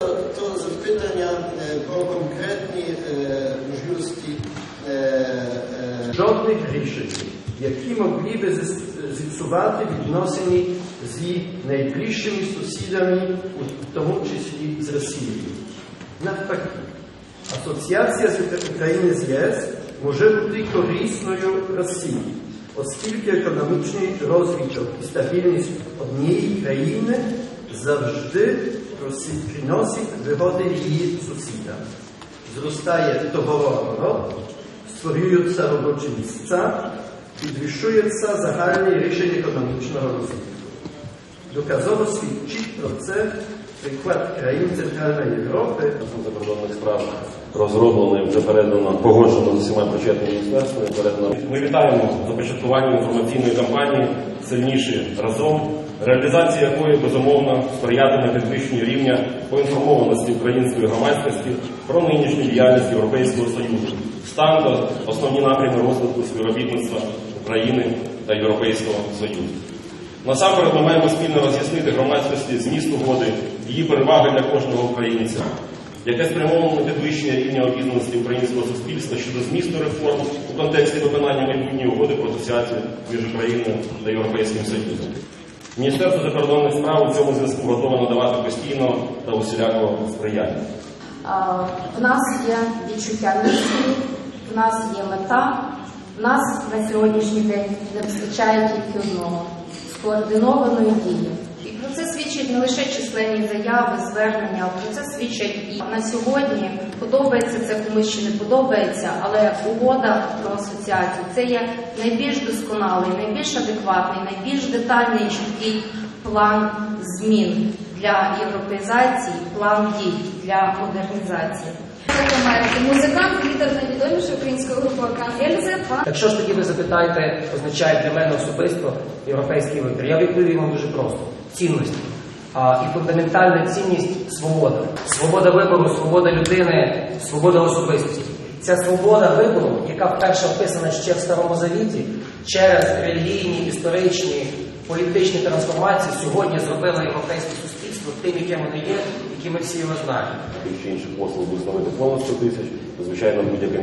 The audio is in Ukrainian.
To zapytania e, про конкретні е, можливості е, е, жодних рішень, які могли би зіпсувати відносини з найближчими сусідами, у тому числі з Росією. Навпаки, асоціація України з ЄС може бути корисною Росії, оскільки економічний розвиток і стабільність однієї країни завжди приносить вигоди її сусідам. Зростає товарооборот, створюються робочі місця, підвищується загальний рівень економічного розвитку. Доказово свідчить про це приклад країн Центральної Європи, закордонних справ розроблено вже передано, погоджено з усіма причетними міністерствами. Передано. Ми вітаємо започаткування інформаційної кампанії сильніші разом, реалізація якої безумовно сприятиме підвищенню рівня поінформованості української громадськості про нинішню діяльність Європейського Союзу, стан та основні напрями розвитку співробітництва України та Європейського Союзу. Насамперед ми маємо спільно роз'яснити громадськості зміст угоди, її переваги для кожного українця, яке спрямовано на підвищення рівня обізнаності українського суспільства щодо змісту реформ у контексті виконання майбутньої угоди про асоціацію між Україною та Європейським Союзом. Міністерство закордонних справ у цьому зв'язку готове надавати постійно та усілякого сприяння. В нас є відчуття місії, в нас є мета. В нас на сьогоднішній день не вистачає тільки одного скоординованої дії. І про це свідчить не лише численні заяви, звернення, про це свідчать і на сьогодні. Подобається це комусь чи не подобається, але угода про асоціацію це є найбільш досконалий, найбільш адекватний, найбільш детальний чіткий план змін для європеїзації, план дій для модернізації. Музикант, лідер найвідомішої української групи Океан Ельзи, Якщо ж тоді ви запитаєте, означає для мене особисто європейський вибір, я відповім вам дуже просто: цінності. А, і фундаментальна цінність свобода. Свобода вибору, свобода людини, свобода особистості. Ця свобода вибору, яка вперше вписана ще в Старому Завіті, через релігійні, історичні, політичні трансформації сьогодні зробила європейське суспільство тим, яке воно є, яким ми всі його знаємо. Чи інших послуг буде становити понад 100 тисяч, звичайно, будь-яке